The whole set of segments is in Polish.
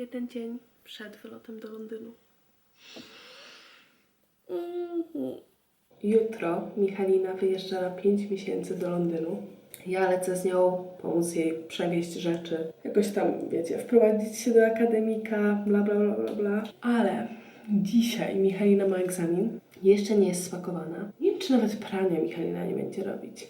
jeden dzień przed wylotem do Londynu. Mhm. Jutro Michalina wyjeżdża na 5 miesięcy do Londynu. Ja lecę z nią, pomóc jej przewieźć rzeczy. Jakoś tam, wiecie, wprowadzić się do akademika, bla bla bla bla bla. Ale dzisiaj Michalina ma egzamin. Jeszcze nie jest spakowana. Nie wiem, czy nawet prania Michalina nie będzie robić.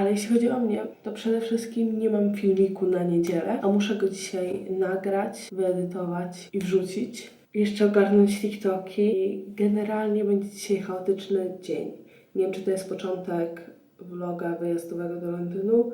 Ale jeśli chodzi o mnie, to przede wszystkim nie mam filmiku na niedzielę, a muszę go dzisiaj nagrać, wyedytować i wrzucić. Jeszcze ogarnąć TikToki i generalnie będzie dzisiaj chaotyczny dzień. Nie wiem, czy to jest początek vloga wyjazdowego do Londynu,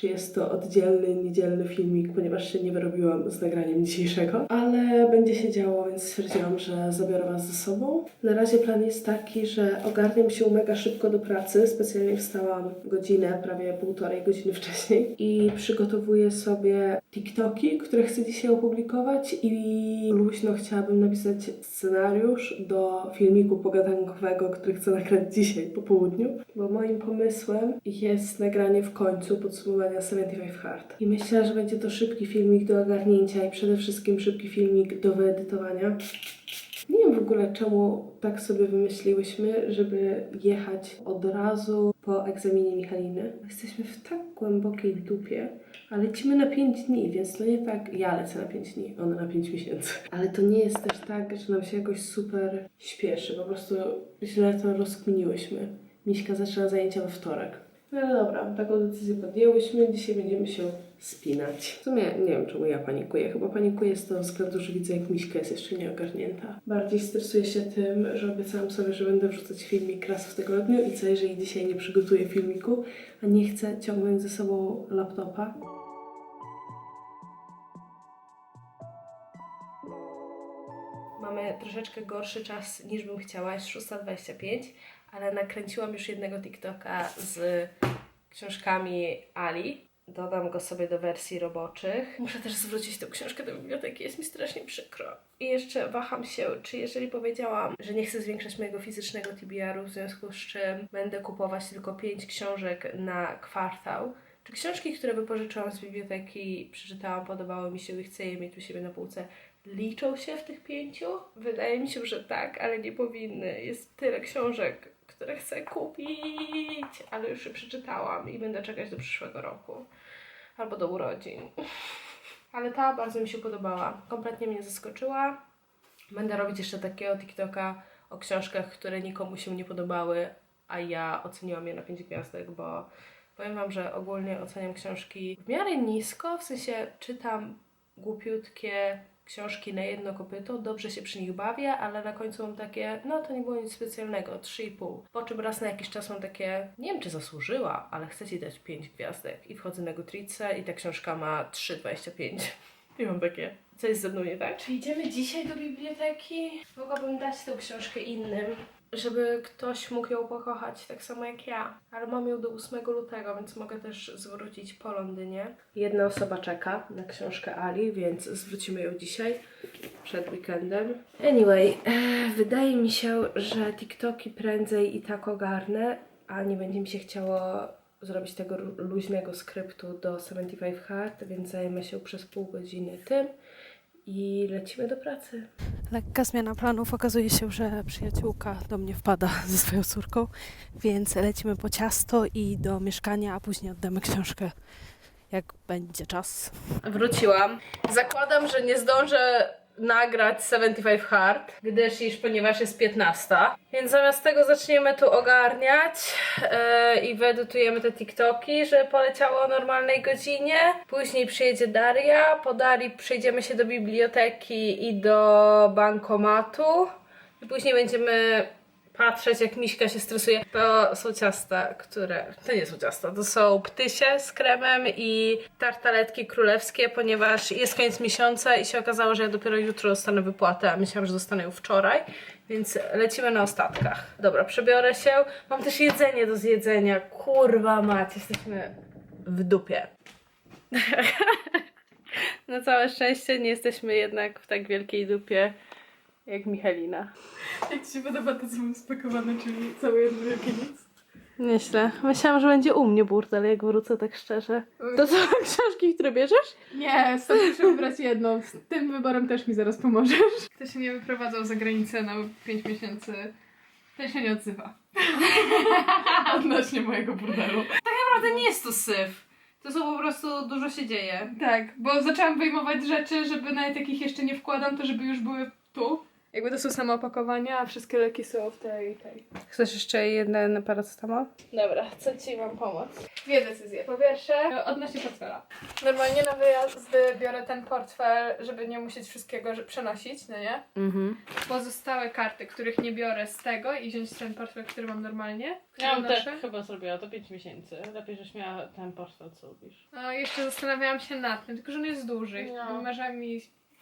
czy jest to oddzielny, niedzielny filmik, ponieważ się nie wyrobiłam z nagraniem dzisiejszego, ale będzie się działo, więc stwierdziłam, że zabiorę Was ze sobą. Na razie plan jest taki, że ogarniam się mega szybko do pracy, specjalnie wstałam godzinę, prawie półtorej godziny wcześniej i przygotowuję sobie TikToki, które chcę dzisiaj opublikować i luźno chciałabym napisać scenariusz do filmiku pogadankowego, który chcę nagrać dzisiaj po południu, bo moim pomysłem jest nagranie w końcu podsumowania 75 Hard. I myślę, że będzie to szybki filmik do ogarnięcia i przede wszystkim szybki filmik do wyedytowania. Nie wiem w ogóle, czemu tak sobie wymyśliłyśmy, żeby jechać od razu po egzaminie Michaliny. Jesteśmy w tak głębokiej dupie, a lecimy na 5 dni, więc to nie tak. Ja lecę na 5 dni, ona na 5 miesięcy. Ale to nie jest też tak, że nam się jakoś super śpieszy. Po prostu źle to rozkminiłyśmy. Miśka zaczęła zajęcia we wtorek. No ale dobra, taką decyzję podjęłyśmy. Dzisiaj będziemy się spinać. W sumie nie wiem, czemu ja panikuję. Chyba panikuję z tego względu, że widzę, jak Miśka jest jeszcze nieogarnięta. Bardziej stresuję się tym, że obiecałam sobie, że będę wrzucać filmik raz w tygodniu i co jeżeli dzisiaj nie przygotuję filmiku, a nie chcę ciągnąć ze sobą laptopa. Mamy troszeczkę gorszy czas niż bym chciała, jest 6.25, ale nakręciłam już jednego TikToka z książkami Ali. Dodam go sobie do wersji roboczych. Muszę też zwrócić tę książkę do biblioteki, jest mi strasznie przykro. I jeszcze waham się, czy jeżeli powiedziałam, że nie chcę zwiększać mojego fizycznego TBR-u, w związku z czym będę kupować tylko 5 książek na kwartał, czy książki, które wypożyczyłam z biblioteki, przeczytałam, podobały mi się i chcę je mieć u siebie na półce, liczą się w tych pięciu? Wydaje mi się, że tak, ale nie powinny. Jest tyle książek, które chcę kupić, ale już je przeczytałam i będę czekać do przyszłego roku albo do urodzin. Ale ta bardzo mi się podobała. Kompletnie mnie zaskoczyła. Będę robić jeszcze takiego TikToka o książkach, które nikomu się nie podobały, a ja oceniłam je na 5 gwiazdek, bo powiem Wam, że ogólnie oceniam książki w miarę nisko, w sensie czytam głupiutkie książki na jedno kopyto, dobrze się przy nich bawię, ale na końcu mam takie, no to nie było nic specjalnego, 3,5. Po czym raz na jakiś czas mam takie, nie wiem czy zasłużyła, ale chcę Ci dać 5 gwiazdek. I wchodzę na Goodreadsa i ta książka ma 3,25. I mam takie, co jest ze mną nie tak? Czy idziemy dzisiaj do biblioteki? Mogłabym dać tę książkę innym, żeby ktoś mógł ją pokochać tak samo jak ja. Ale mam ją do 8 lutego, więc mogę też zwrócić po Londynie. Jedna osoba czeka na książkę Ali, więc zwrócimy ją dzisiaj przed weekendem. Anyway, e, wydaje mi się, że TikToki prędzej i tak ogarnę, a nie będzie mi się chciało zrobić tego lu- luźnego skryptu do 75 Hard, więc zajmę się przez pół godziny tym i lecimy do pracy. Lekka zmiana planów. Okazuje się, że przyjaciółka do mnie wpada ze swoją córką, więc lecimy po ciasto i do mieszkania, a później oddamy książkę, jak będzie czas. Wróciłam. Zakładam, że nie zdążę nagrać 75 Hard, gdyż już ponieważ jest 15. Więc zamiast tego zaczniemy tu ogarniać yy, i wyedytujemy te TikToki, że poleciało o normalnej godzinie. Później przyjedzie Daria, po Darii przejdziemy się do biblioteki i do bankomatu. I później będziemy patrzeć, jak Miśka się stresuje. To są ciasta, które... To nie są ciasta, to są ptysie z kremem i tartaletki królewskie, ponieważ jest koniec miesiąca i się okazało, że ja dopiero jutro dostanę wypłatę, a myślałam, że dostanę ją wczoraj. Więc lecimy na ostatkach. Dobra, przebiorę się. Mam też jedzenie do zjedzenia. Kurwa mać, jesteśmy w dupie. Na całe szczęście nie jesteśmy jednak w tak wielkiej dupie jak Michalina. Jak Ci się podoba to, co mam spakowane, czyli cały jeden wielki nic? Nieźle. Myślałam, że będzie u mnie burdel, jak wrócę tak szczerze. To są książki, które bierzesz? Nie, stąd muszę wybrać jedną. Z tym wyborem też mi zaraz pomożesz. Kto się nie wyprowadzał za granicę na 5 miesięcy, ten się nie odzywa. Odnośnie mojego burdelu. Naprawdę nie jest to syf. To są po prostu, dużo się dzieje. Tak, bo zaczęłam wyjmować rzeczy, żeby nawet jakich jeszcze nie wkładam, to żeby już były tu. Jakby to są same opakowania, a wszystkie leki są w tej, tej. Chcesz jeszcze jeden paracetamol? Dobra, co ci mam pomóc? Dwie decyzje. Po pierwsze, odnośnie portfela. Normalnie na wyjazdy biorę ten portfel, żeby nie musieć wszystkiego że- przenosić, no nie? Mhm. Pozostałe karty, których nie biorę z tego i wziąć ten portfel, który mam normalnie. który Ja bym noszę. tak chyba zrobiła to 5 miesięcy. Lepiej, żeś miała ten portfel, co lubisz. No, jeszcze zastanawiałam się nad tym, tylko że on jest duży. No. Może mi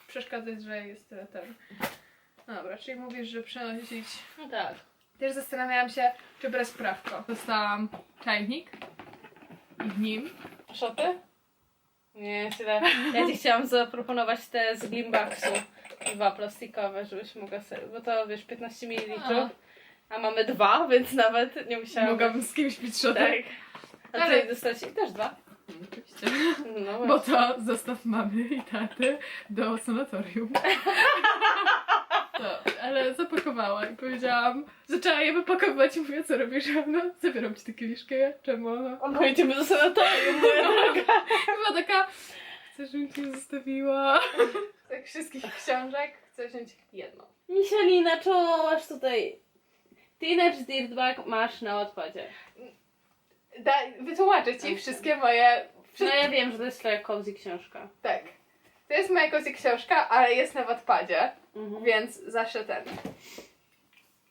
przeszkadzać, że jest tyle ten. Dobra, czyli mówisz, że przenosić. No tak. Też zastanawiałam się, czy brać prawko. Dostałam czajnik i w nim. Szoty? Nie, tyle. Ja ci chciałam zaproponować te z Glimbaksu. Dwa plastikowe, żebyś mogła sobie, bo to wiesz 15 ml, a mamy dwa, więc nawet nie musiałam. Mogłabym z kimś pić szotę. Tak. A Ale- ty dostać też dwa. Oczywiście. No Bo to zostaw mamy i taty do sanatorium. To, ale zapakowała i powiedziałam, zaczęła je wypakowywać i mówię, co robisz? No, zabieram ci tę kieliszkę, czemu? No. No idziemy do sanatorium, moja droga. Była taka, chcę, żebym cię zostawiła. Z tak wszystkich książek chcę wziąć jedną. Michelina, czemu masz tutaj Teenage Dirtbag masz na odpadzie? Da, wytłumaczę ci wszystkie moje... No ja wiem, że to jest twoja cozy książka. Tak. To jest moja kozy książka, ale jest na Wattpadzie, Mhm. więc zawsze ten.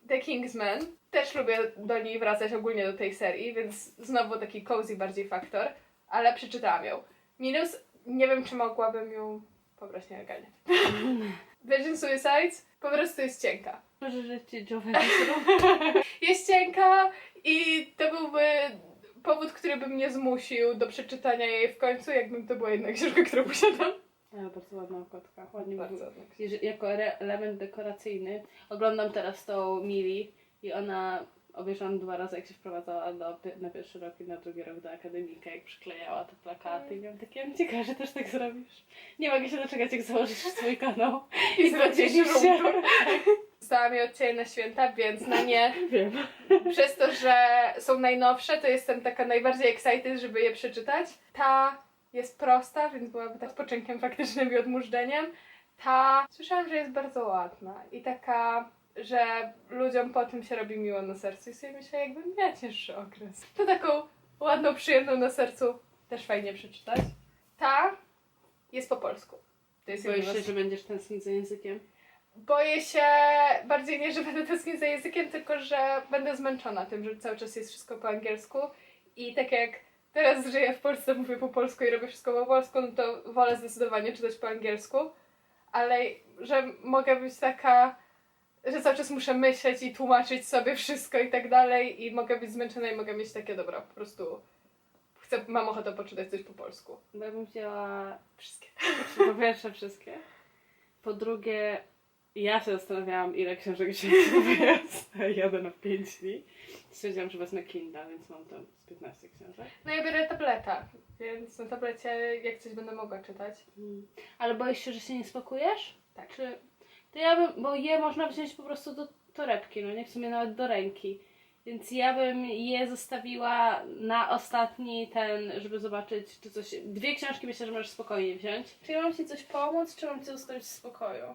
The Kingsman. Też lubię do niej wracać ogólnie do tej serii, więc znowu taki cozy bardziej faktor, ale przeczytałam ją. Minus, nie wiem czy mogłabym ją pobrać nielegalnie. Virgin Suicides po prostu jest cienka. Może, że ci Joe Jest cienka i to byłby powód, który by mnie zmusił do przeczytania jej w końcu, jakbym to była jedna książka, którą posiadam. Ale bardzo ładna okładka. Ładnie Bardzo bardzo. ładna. Jako re- element dekoracyjny oglądam teraz tą Mili i ona obejrzałam dwa razy jak się wprowadzała do, pi- na pierwszy rok i na drugi rok do akademika, jak przyklejała te plakaty i miałam takie, ja ciekawe, że też tak zrobisz. Nie mogę się doczekać jak założysz swój kanał. I zrobisz zrobisz się. Dostałam je od Ciebie na święta, więc na nie, Wiem. przez to, że są najnowsze, to jestem taka najbardziej excited, żeby je przeczytać. Ta jest prosta, więc byłaby tak spoczynkiem faktycznym i odmurzdzeniem. Ta słyszałam, że jest bardzo ładna i taka, że ludziom po tym się robi miło na sercu i sobie myślę, jakbym miała cięższy okres. To taką ładną, przyjemną na sercu też fajnie przeczytać. Ta jest po polsku. To jest Boisz się, że będziesz tęsknić za językiem? Boję się bardziej nie, że będę tęsknić za językiem, tylko że będę zmęczona tym, że cały czas jest wszystko po angielsku. I tak jak teraz żyję w Polsce, mówię po polsku i robię wszystko po polsku, no to wolę zdecydowanie czytać po angielsku. Ale że mogę być taka, że cały czas muszę myśleć i tłumaczyć sobie wszystko i tak dalej. I mogę być zmęczona i mogę mieć takie, dobra, po prostu chcę, mam ochotę poczytać coś po polsku. Bo ja bym wzięła Wszystkie. po pierwsze wszystkie. Po drugie, ja się zastanawiałam, ile książek się jest. Jadę na 5 dni. Stwierdziłam, że wezmę Kindle, więc mam tam z 15 książek. No ja biorę tableta, więc na tablecie jak coś będę mogła czytać. Mm. Ale boisz się, że się nie spakujesz? Tak. Czy... To ja bym, bo je można wziąć po prostu do torebki, no nie w sumie nawet do ręki. Więc ja bym je zostawiła na ostatni ten, żeby zobaczyć, czy coś. Dwie książki myślę, że możesz spokojnie wziąć. Czy ja mam ci coś pomóc, czy mam cię zostawić w spokoju?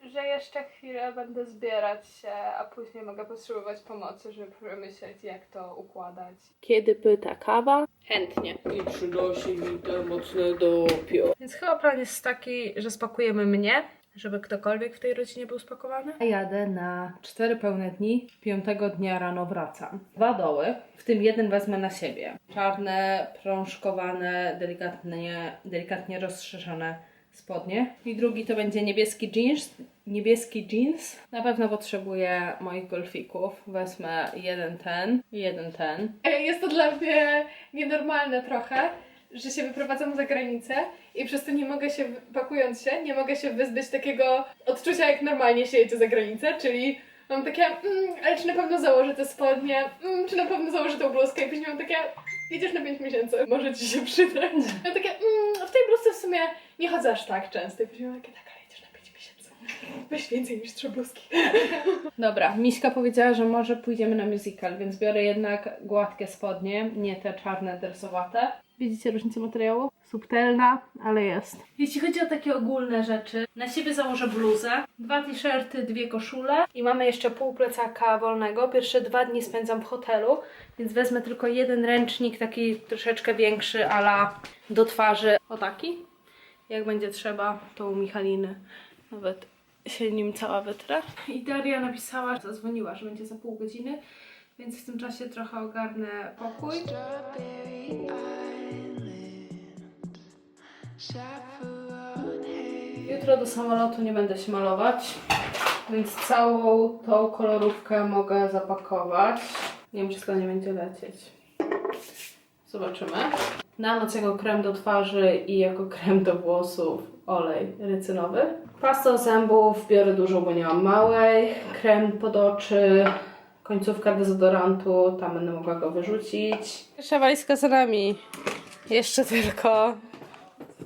Że jeszcze chwilę będę zbierać się, a później mogę potrzebować pomocy, żeby przemyśleć, jak to układać. Kiedy pyta kawa? Chętnie. I przynosi mi mocne dopio. Więc chyba plan jest taki, że spakujemy mnie, żeby ktokolwiek w tej rodzinie był spakowany. Ja jadę na cztery pełne dni. Piątego dnia rano wracam. Dwa doły, w tym jeden wezmę na siebie. Czarne, prążkowane, delikatnie, delikatnie rozszerzone spodnie. I drugi to będzie niebieski jeans. Niebieski jeans. Na pewno potrzebuję moich golfików. Wezmę jeden ten i jeden ten. Jest to dla mnie nienormalne trochę, że się wyprowadzam za granicę i przez to nie mogę się, pakując się, nie mogę się wyzbyć takiego odczucia, jak normalnie się jedzie za granicę, czyli Mam takie, mm, ale czy na pewno założę te spodnie? Mm, czy na pewno założę tą bluzkę? I później mam takie, jedziesz na 5 miesięcy, może ci się przydać. Ja takie, mm, w tej bluzce w sumie nie chodzę aż tak często. I później takie, tak, ale jedziesz na 5 miesięcy. Weź więcej niż trzy bluzki. Dobra, Miśka powiedziała, że może pójdziemy na musical, więc biorę jednak gładkie spodnie, nie te czarne dresowate. Widzicie różnicę materiału? Subtelna, ale jest. Jeśli chodzi o takie ogólne rzeczy, na siebie założę bluzę, dwa t-shirty, dwie koszule i mamy jeszcze pół plecaka wolnego. Pierwsze dwa dni spędzam w hotelu, więc wezmę tylko jeden ręcznik, taki troszeczkę większy, ala do twarzy. O taki. Jak będzie trzeba, to u Michaliny nawet się nim cała wytrę. I Daria napisała, zadzwoniła, że będzie za pół godziny, więc w tym czasie trochę ogarnę pokój. Jutro do samolotu nie będę się malować, więc całą tą kolorówkę mogę zapakować. Nie wiem, czy to nie będzie lecieć. Zobaczymy. Na noc jako krem do twarzy i jako krem do włosów olej rycynowy. Pasta do zębów biorę dużo, bo nie mam małej. Krem pod oczy, końcówka dezodorantu, tam będę mogła go wyrzucić. Pierwsza walizka za nami. Jeszcze tylko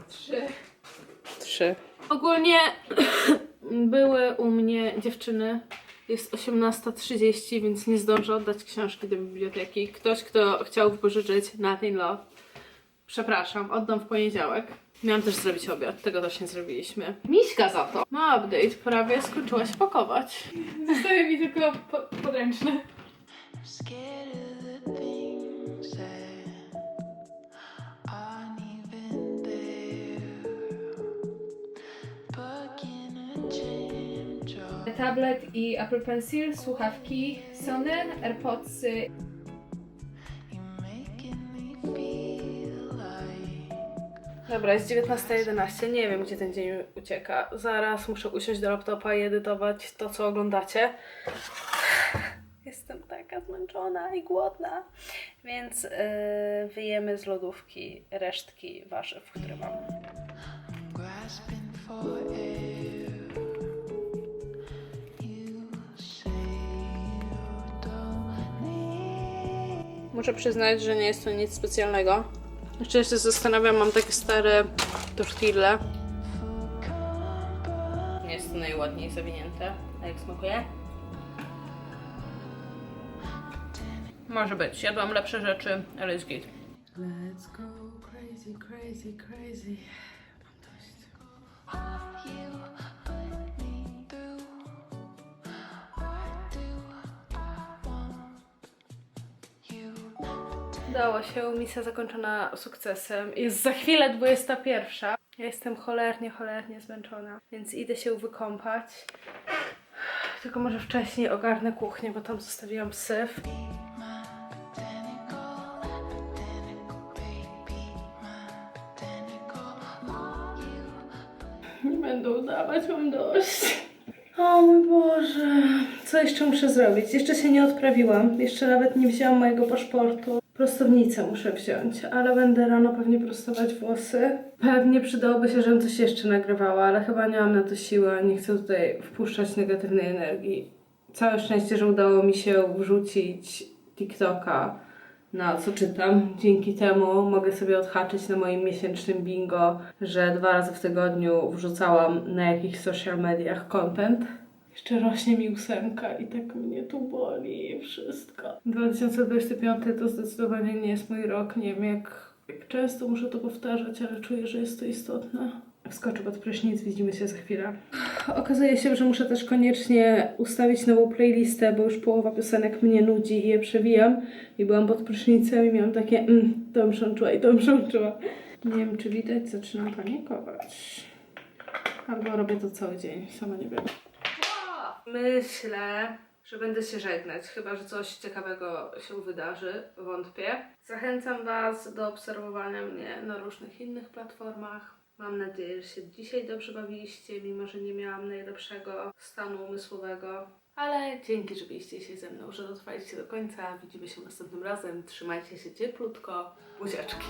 Trzy. trzy. Ogólnie były u mnie dziewczyny. Jest 18.30, więc nie zdążę oddać książki do biblioteki. Ktoś, kto chciał wypożyczyć Nothing Love. Przepraszam, oddam w poniedziałek. Miałam też zrobić obiad, tego też nie zrobiliśmy. Miśka za to. Ma update, prawie skończyła się pakować. Zostaje mi tylko po- podręczne. Tablet i Apple Pencil, słuchawki Sony, AirPodsy Dobra, jest 19.11, nie wiem gdzie ten dzień ucieka. Zaraz muszę usiąść do laptopa i edytować to, co oglądacie. Jestem taka zmęczona i głodna, więc yy, wyjemy z lodówki resztki warzyw, które mam. Muszę przyznać, że nie jest to nic specjalnego. Jeszcze się zastanawiam, mam takie stare tortille. Nie jest to najładniej zawinięte. A jak smakuje? Może być. Jadłam lepsze rzeczy, ale jest git. Let's go crazy, crazy, crazy. Mam dość. Udało się, misja zakończona sukcesem. Jest za chwilę 21. Ja jestem cholernie, cholernie zmęczona, więc idę się wykąpać. Tylko może wcześniej ogarnę kuchnię, bo tam zostawiłam syf. Nie będę udawać, mam dość. O mój Boże. Co jeszcze muszę zrobić? Jeszcze się nie odprawiłam. Jeszcze nawet nie wzięłam mojego paszportu. Prostownicę muszę wziąć, ale będę rano pewnie prostować włosy. Pewnie przydałoby się, żebym coś jeszcze nagrywała, ale chyba nie mam na to siły, nie chcę tutaj wpuszczać negatywnej energii. Całe szczęście, że udało mi się wrzucić TikToka na co czytam. Dzięki temu mogę sobie odhaczyć na moim miesięcznym bingo, że dwa razy w tygodniu wrzucałam na jakichś social mediach content. Jeszcze rośnie mi ósemka i tak mnie tu boli wszystko. 2025 to zdecydowanie nie jest mój rok. Nie wiem jak, jak często muszę to powtarzać, ale czuję, że jest to istotne. Wskoczę pod prysznic, widzimy się za chwilę. Okazuje się, że muszę też koniecznie ustawić nową playlistę, bo już połowa piosenek mnie nudzi i je przewijam. I byłam pod prysznicem i miałam takie mm, to szączyła i to szączyła. Nie wiem, czy widać, zaczynam panikować. Albo robię to cały dzień, sama nie wiem. Myślę, że będę się żegnać, chyba że coś ciekawego się wydarzy, wątpię. Zachęcam Was do obserwowania mnie na różnych innych platformach. Mam nadzieję, że się dzisiaj dobrze bawiliście, mimo że nie miałam najlepszego stanu umysłowego. Ale dzięki, że byliście się ze mną, że dotrwaliście do końca. Widzimy się następnym razem. Trzymajcie się cieplutko. Buziaczki.